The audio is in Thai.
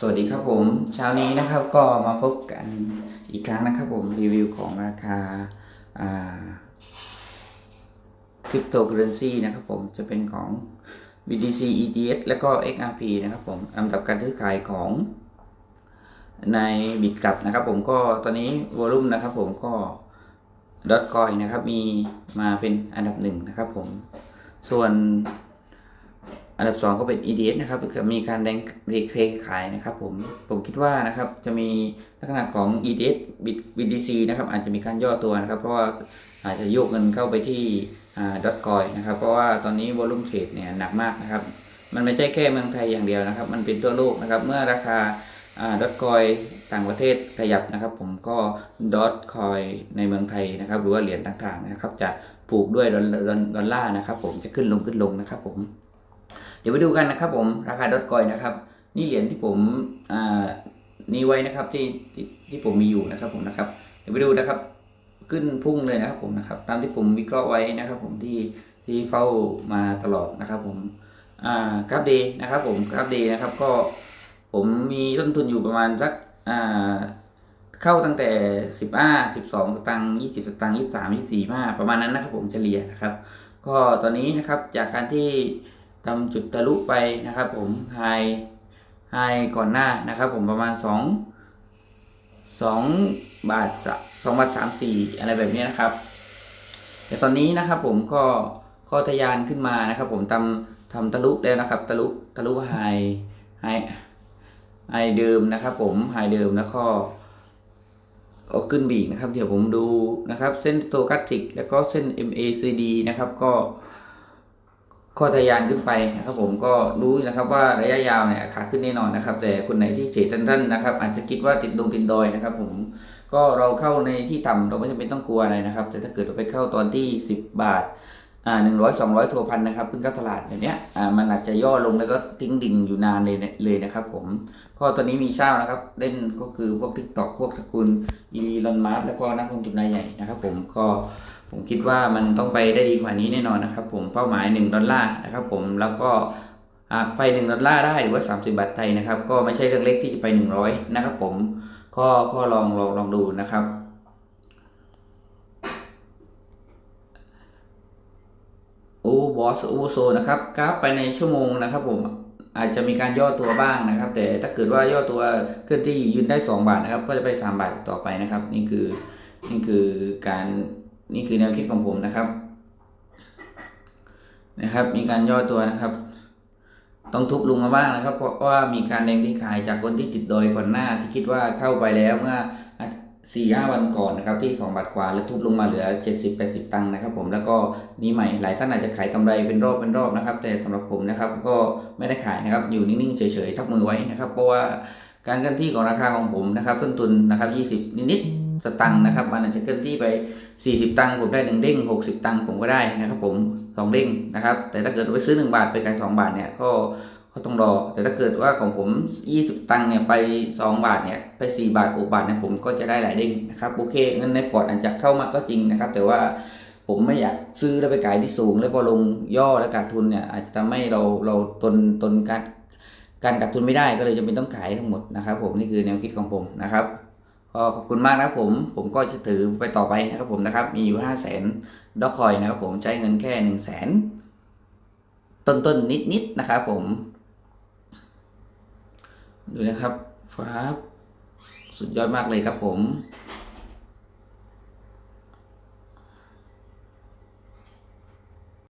สวัสดีครับผม เช้านี้นะครับก็มาพบกันอีกครั้งนะครับผมรีวิวของราคาอ่าคริปโตเคอเรนซีนะครับผมจะเป็นของ BTC ETH แล้วก็ XRP นะครับผมอันดับการซื้อขายของในบิตกับนะครับผมก็ตอนนี้วอลุ่มนะครับผมก็ดอทคอยนะครับมีมาเป็นอันดับหนึ่งนะครับผมส่วน อันดับ 2 ก็เป็น EDS นะครับมีการแดงเรเคขายนะครับผมผมคิดว่านะครับจะมีลักษณะของ EDS BTC นะครับอาจจะมีการย่อตัวนะครับ เพราะว่าอาจจะโยกเงินเข้าไปที่ดอทคอยนะครับเพราะว่าตอนนี้วอลุ่มเทรดเนี่ยหนักมากนะครับ มันไม่ใช่แค่เมืองไทยอย่างเดียวนะครับ มันเป็นทั่วโลกนะครับ เมื่อราคาดอทคอยต่างประเทศขยับนะครับ ผมก็ดอทคอยในเมืองไทยนะครับ หรือว่าเหรียญต่างๆนะครับ จะผูกด้วยดอลลาร์นะครับ ผมจะขึ้นลงขึ้นลงนะครับผม เดี๋ยวไปดูกันนะครับผมราคาดอทคอยนะครับ นี่เหรียญที่ผมอ่านี่ไว้นะครับที่ที่ที่ผมมีอยู่นะครับผมนะครับ เดี๋ยวไปดูนะครับ ขึ้นพุ่งเลยนะครับผมนะครับ ตามที่ผมวิเคราะห์ไว้นะครับ ผมที่ที่เฝ้ามาตลอดนะครับ ผมอ่ากราฟเดย์นะครับ ผมกราฟเดย์นะครับ ก็ผมมีต้นทุนอยู่ประมาณสักอ่าเข้าตั้งแต่สิบห้าสิบสองตังค์ยี่สิบตังค์ยี่สามยี่สี่มาประมาณนั้นนะครับ ผมเฉลี่ยนะครับ ก็ตอนนี้นะครับจากการที่ ทำจุดทะลุไปนะครับผมไฮไฮก่อนหน้านะครับผมประมาณสองสองบาทสองบาทสามสี่อะไรแบบนี้นะครับ แต่ตอนนี้นะครับผมก็ก็ทะยานขึ้นมานะครับผมทำทำทะลุแล้วนะครับทะลุทะลุไฮไฮไฮเดิมนะครับผมไฮเดิมแล้วก็ก็ขึ้นบีกนะครับ เดี๋ยวผมดูนะครับ เส้นโตกัสติก แล้วก็เส้น MACD นะครับ ก็ ข้อทะยานขึ้นไปนะครับผมก็รู้นะครับว่าระยะยาวเนี่ยขาขึ้นแน่นอนนะครับ แต่คนไหนที่เฉยท่านๆนะครับ อาจจะคิดว่าติดดงติดดอยนะครับ ผมก็เราเข้าในที่ต่ำเราไม่จำเป็นต้องกลัวอะไรนะครับ แต่ถ้าเกิดเราไปเข้าตอนที่ 10 บาท อ่าหนึ่งร้อยสองร้อยทัวพันนะครับเพิ่งเข้าตลาดแบบเนี้ยอ่ามันอาจจะย่อลงแล้วก็ทิ้งดิ่งอยู่นานเลยเลยนะครับผมก็ตอนนี้มีเช่านะครับ เล่นก็คือพวกทิกตอกพวกสกุลอีลอนมาร์แล้วก็นักลงทุนรายใหญ่นะครับผมก็ผมคิดว่ามันต้องไปได้ดีกว่านี้แน่นอนนะครับผมเป้าหมาย 1 ดอลลาร์นะครับผมแล้วก็หากไป 1 ดอลลาร์ได้หรือว่า 30 บาทไทยนะครับ ก็ไม่ใช่เรื่องเล็กที่จะไป 100 นะครับผมก็ก็ลองลองลองดูนะครับ โอ้บอสโอโซนะครับกราฟไปในชั่วโมงนะครับผมอาจจะมีการย่อตัวบ้างนะครับ แต่ถ้าเกิดว่าย่อตัวเคลื่อนที่ยืนได้ 2 บาทนะครับ ก็จะไป 3 บาทต่อไปนะครับ นี่คือนี่คือการนี่คือแนวคิดของผมนะครับ นะครับ มีการย่อตัวนะครับ ต้องทุบลงมาบ้างนะครับ เพราะว่ามีการแดงที่ขายจากคนที่ติดดอยก่อนหน้าที่คิดว่าเข้าไปแล้วเมื่อ สี่ห้าวันก่อนนะครับที่สองบาทกว่าแล้วทุบลงมาเหลือเจ็ดสิบแปดสิบตังค์นะครับ ผมแล้วก็นี้ใหม่หลายท่านอาจจะขายกำไรเป็นรอบเป็นรอบนะครับ แต่สำหรับผมนะครับก็ไม่ได้ขายนะครับอยู่นิ่งๆเฉยๆทับมือไว้นะครับ เพราะว่าการเคลื่อนที่ของราคาของผมนะครับ ต้นทุนนะครับยี่สิบนิดๆสตังค์นะครับมันอาจจะเคลื่อนที่ไป 40 ตังค์ผมได้1เด้ง60 ตังค์ผมก็ได้นะครับ ผม2เด้งนะครับ แต่ถ้าเกิดไปซื้อ 1 บาทไปขาย2บาทเนี่ยก็ ก็ต้องรอ แต่ถ้าเกิดว่าของผม 20 ตังค์เนี่ยไป 2 บาทเนี่ยไป 4 บาท6บาทเนี่ยผมก็จะได้หลายเด้งนะครับโอเคเงินในพอร์ตอาจจะเข้ามาก็จริงนะครับ แต่ว่าผมไม่อยากซื้อแล้วไปขายที่สูง แล้วพอลงย่อแล้วขาดทุนเนี่ยอาจจะทำให้เราเราตนตนการการขาดทุนไม่ได้ก็เลยจำเป็นต้องขายทั้งหมดนะครับ ผมนี่คือแนวคิดของผมนะครับก็ขอบคุณมากนะครับผมผมก็จะถือไปต่อไปนะครับผมนะครับมีอยู่ห้าแสนดอกคอยนะครับผมใช้เงินแค่หนึ่งแสนต้นต้นนิดนิดๆนะครับผม ดูนะครับฟ้าสุดยอดมากเลยครับผม